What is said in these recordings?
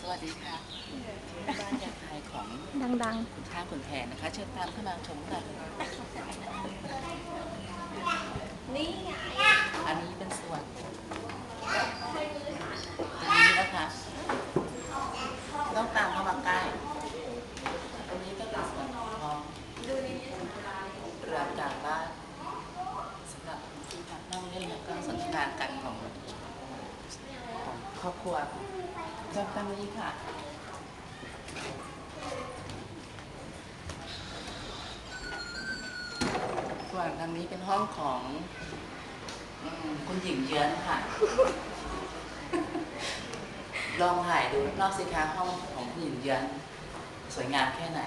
สวัสดีค่ะที่บ้านยาไทยของดังคุณช้างคุณแผนนะคะ เชิญตามเข้ามาชมกันอันนี้เป็นส่วนตรงนี้นะคะ ต้องตามเข้ามาใกล้ตรงนี้ก็เป็นส่วนของเรือนกลางบ้านสำหรับที่พักนั่งเล่นแล้วก็สนทนากันของของ ครอบครัวเชิญตามนี้ค่ะส่วนทางนี้เป็นห้องของอืมคุณหญิงเยือนค่ะ ลองถ่ายดูรอบๆสิคะห้องของคุณหญิงเยือน สวยงามแค่ไหน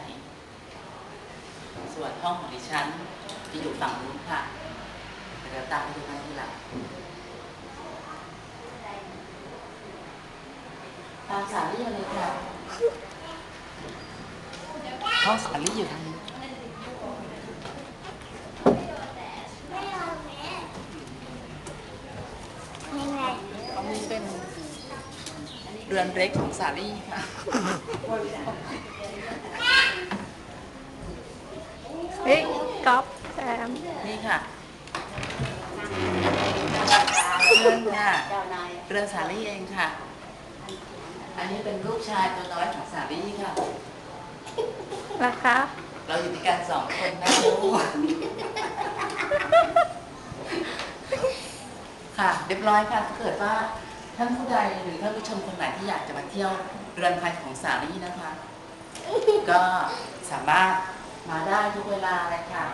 ส่วนห้องของดิฉันจะอยู่ฝั่งนู้นค่ะเดี๋ยวตามไปดูกันทีหลัง ตามสาลี่มาเลยค่ะห้องสาลี่อยู่ทางนี้ๆยังไงอันนี้เป็นเรือนเล็กของสาลี่ค่ะเฮ้ยก๊อฟแซมนี่ค่ะเรือนค่ะเรือนสาลี่เองค่ะ อันนี้เป็นลูกชายตัวน้อยของสาลี่ค่ะ นะคะ เราอยู่ด้วยกันสองคนนะลูกค่ะ เรียบร้อยค่ะถ้าเกิดว่าท่านผู้ใดหรือท่านผู้ชมคนไหนที่อยากจะมาเที่ยวเรือนไทยของสาลี่นะคะ ก็สามารถมาได้ทุกเวลาเลยค่ะ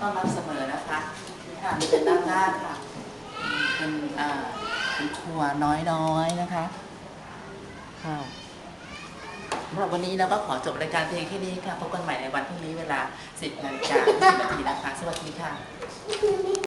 ต้อนรับเสมอนะคะนี่ค่ะนี่เป็นด้านหน้าค่ะเป็นอ่าเป็นครัวน้อยๆนะคะ ค่ะสำหรับวันนี้เราก็ขอจบรายการเพียงแค่นี้ค่ะ พบกันใหม่ในวันพรุ่งนี้เวลา 10นาฬิกา10นาทีนะคะ สวัสดีค่ะ